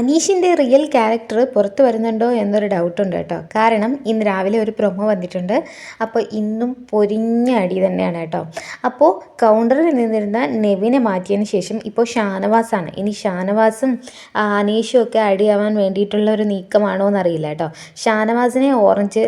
അനീഷിന്റെ real character പുറത്തു വരുന്നുണ്ടോ എന്നൊരു ഡൗട്ടുണ്ട് കേട്ടോ. കാരണം ഇന്ന് രാവിലെ ഒരു പ്രൊമോ വന്നിട്ടുണ്ട്. അപ്പോൾ ഇന്നും പൊരിഞ്ഞ അടി തന്നെയാണ് കേട്ടോ. അപ്പോൾ കൗണ്ടറിൽ നിന്നിരുന്ന നെവിനെ മാറ്റിയതിന് ശേഷം ഇപ്പോൾ ഷാനവാസാണ്. ഇനി ഷാനവാസും അനീഷും ഒക്കെ അടിയാവാൻ വേണ്ടിയിട്ടുള്ള ഒരു നീക്കമാണോ എന്നറിയില്ല കേട്ടോ. ഷാനവാസിനെ ഓറഞ്ച്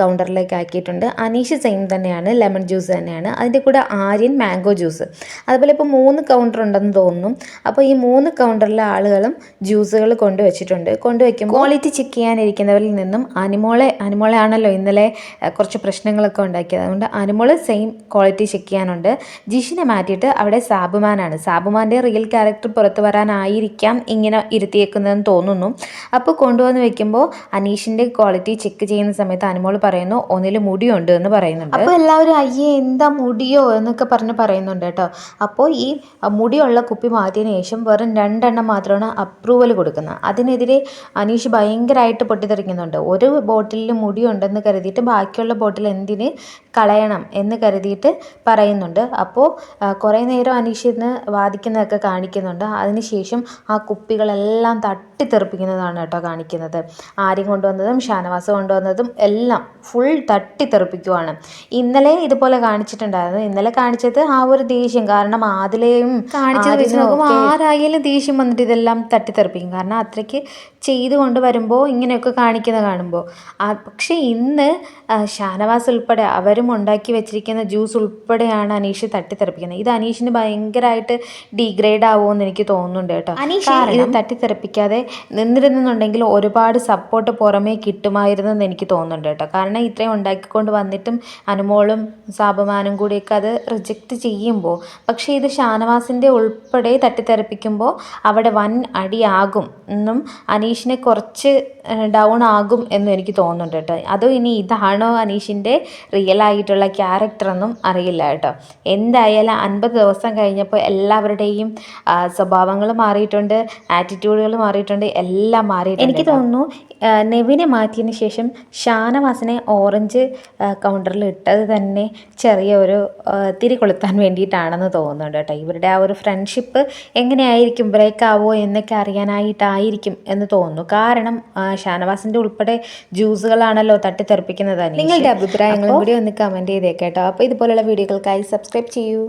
കൗണ്ടറിലേക്ക് ആക്കിയിട്ടുണ്ട്. അനീഷ് സെയിം തന്നെയാണ്. ലെമൺ ജ്യൂസ് തന്നെയാണ്. അതിന്റെ കൂടെ ആര്യൻ മാംഗോ ജ്യൂസ് അതുപോലെ ഇപ്പോൾ മൂന്ന് കൗണ്ടർ ഉണ്ടെന്ന് തോന്നുന്നു. അപ്പോൾ ഈ മൂന്ന് കൗണ്ടറിലെ ആളുകളും ജ്യൂസുകൾ കൊണ്ടുവച്ചിട്ടുണ്ട്. കൊണ്ടുവയ്ക്കുമ്പോൾ ക്വാളിറ്റി ചെക്ക് ചെയ്യാനിരിക്കുന്നവരിൽ നിന്നും അനിമോളെ അനിമോളെ ആണല്ലോ ഇന്നലെ കുറച്ച് പ്രശ്നങ്ങളൊക്കെ ഉണ്ടാക്കിയത്. അതുകൊണ്ട് അനിമോൾ സെയിം ക്വാളിറ്റി ചെക്ക് ചെയ്യാനുണ്ട്. ജിഷിനെ മാറ്റിയിട്ട് അവിടെ സാബുമാനാണ്. സാബുമാന്റെ റിയൽ ക്യാരക്ടർ പുറത്തു വരാനായിരിക്കാം ഇങ്ങനെ ഇരുത്തിയേക്കുന്നതെന്ന് തോന്നുന്നു. അപ്പോൾ കൊണ്ടുവന്ന് വെക്കുമ്പോൾ അനീഷിന്റെ ക്വാളിറ്റി ചെക്ക് ചെയ്യുന്ന സമയത്ത് അനിമോൾ പറയുന്നു ഒന്നിൽ മുടിയുണ്ട് എന്ന് പറയുന്നുണ്ട്. അപ്പോൾ എല്ലാവരും അയ്യേ എന്താ മുടിയോ? എന്നൊക്കെ പറഞ്ഞ് പറയുന്നുണ്ട് കേട്ടോ. അപ്പോൾ ഈ മുടിയുള്ള കുപ്പി മാറ്റിയതിന് ശേഷം വെറും രണ്ടെണ്ണം മാത്രമാണ് അപ്രൂവൽ കൊടുക്കുന്നത്. അതിനെതിരെ അനീഷ് ഭയങ്കരമായിട്ട് പൊട്ടിത്തെറിക്കുന്നുണ്ട്. ഒരു ബോട്ടിലിൽ മുടി ഉണ്ടെന്ന് കരുതിയിട്ട് ബാക്കിയുള്ള ബോട്ടിൽ എന്തിന് കളയണം എന്ന് കരുതിയിട്ട് പറയുന്നുണ്ട്. അപ്പോൾ കുറേ നേരം അനീഷ് ഇന്ന് വാദിക്കുന്നതൊക്കെ കാണിക്കുന്നുണ്ട്. അതിനുശേഷം ആ കുപ്പികളെല്ലാം തട്ടിത്തെറിപ്പിക്കുന്നതാണ് കേട്ടോ കാണിക്കുന്നത്. ആര്യം കൊണ്ടുവന്നതും ഷാനവാസ് കൊണ്ടുവന്നതും എല്ലാം ഫുൾ തട്ടിത്തെറിപ്പിക്കുവാണ്. ഇന്നലെ ഇതുപോലെ കാണിച്ചിട്ടുണ്ടായിരുന്നു. ഇന്നലെ കാണിച്ചത് ആ ഒരു ദേഷ്യം. കാരണം ആദിലെയും കാണിച്ചത് വെച്ച് നോക്കുമ്പോൾ ആരായാലും ദേഷ്യം വന്നിട്ട് ഇതെല്ലാം തട്ടിത്തെറിപ്പിക്കും. കാരണം അത്രയ്ക്ക് ചെയ്തു കൊണ്ട് വരുമ്പോൾ ഇങ്ങനെയൊക്കെ കാണിക്കുന്നത് കാണുമ്പോൾ പക്ഷേ ഇന്ന് ഷാനവാസ് ഉൾപ്പെടെ അവരും ഉണ്ടാക്കി വെച്ചിരിക്കുന്ന ജ്യൂസ് ഉൾപ്പെടെയാണ് അനീഷ് തട്ടിത്തെറിപ്പിക്കുന്നത്. ഇത് അനീഷിന് ഭയങ്കരമായിട്ട് ഡീഗ്രേഡ് ആവുമെന്ന് എനിക്ക് തോന്നുന്നുണ്ട് കേട്ടോ. അനീഷ് ഇത് തട്ടിത്തെറിപ്പിക്കാതെ നിന്നിരുന്നുണ്ടെങ്കിൽ ഒരുപാട് സപ്പോർട്ട് പുറമേ കിട്ടുമായിരുന്നു എന്ന് എനിക്ക് തോന്നുന്നുണ്ട് കേട്ടോ. കാരണം ഇത്രയും ഉണ്ടാക്കിക്കൊണ്ട് വന്നിട്ടും അനുമോളും സാബമാനും കൂടിയൊക്കെ അത് റിജക്റ്റ് ചെയ്യുമ്പോൾ പക്ഷേ ഇത് ഷാനവാസിന്റെ ഉൾപ്പെടെ തട്ടിത്തെറിപ്പിക്കുമ്പോൾ അവിടെ വൻ അടിയാകും. എന്നും അനീഷിനെ കുറച്ച് ഡൗൺ ആകും എന്ന് എനിക്ക് തോന്നുന്നുണ്ട് കേട്ടോ. അതോ ഇനി ഇതാണോ അനീഷിന്റെ റിയൽ ആയിട്ടുള്ള ക്യാരക്ടർ എന്നും അറിയില്ല കേട്ടോ. എന്തായാലും അൻപത് ദിവസം കഴിഞ്ഞപ്പോൾ എല്ലാവരുടെയും സ്വഭാവങ്ങൾ മാറിയിട്ടുണ്ട് ആറ്റിറ്റ്യൂഡുകൾ മാറിയിട്ടുണ്ട് എല്ലാം മാറിയിട്ടുണ്ട് എനിക്ക് തോന്നുന്നു നെവിനെ മാറ്റിയതിന് ശേഷം ഷാനവാസിനെ ഓറഞ്ച് കൗണ്ടറിൽ ഇട്ടത് തന്നെ ചെറിയ ഒരു തിരി കൊളുത്താൻ വേണ്ടിയിട്ടാണെന്ന് തോന്നുന്നുണ്ട് കേട്ടോ. ഇവരുടെ ആ ഒരു ഫ്രണ്ട്ഷിപ്പ് എങ്ങനെയായിരിക്കും ബ്രേക്ക് ആവോ എന്നൊക്കെ അറിയാനായിട്ടായിരിക്കും എന്ന് തോന്നുന്നു. കാരണം ഷാനവാസിന്റെ ഷാനവാസിന്റെ ഉൾപ്പെടെ ജ്യൂസുകളാണല്ലോ തട്ടിത്തെറിപ്പിക്കുന്നത് നിങ്ങളുടെ അഭിപ്രായങ്ങളും കൂടി ഒന്ന് കമന്റ് ചെയ്തേക്കേട്ടോ അപ്പോൾ ഇതുപോലുള്ള വീഡിയോകൾക്കായി സബ്സ്ക്രൈബ് ചെയ്യൂ.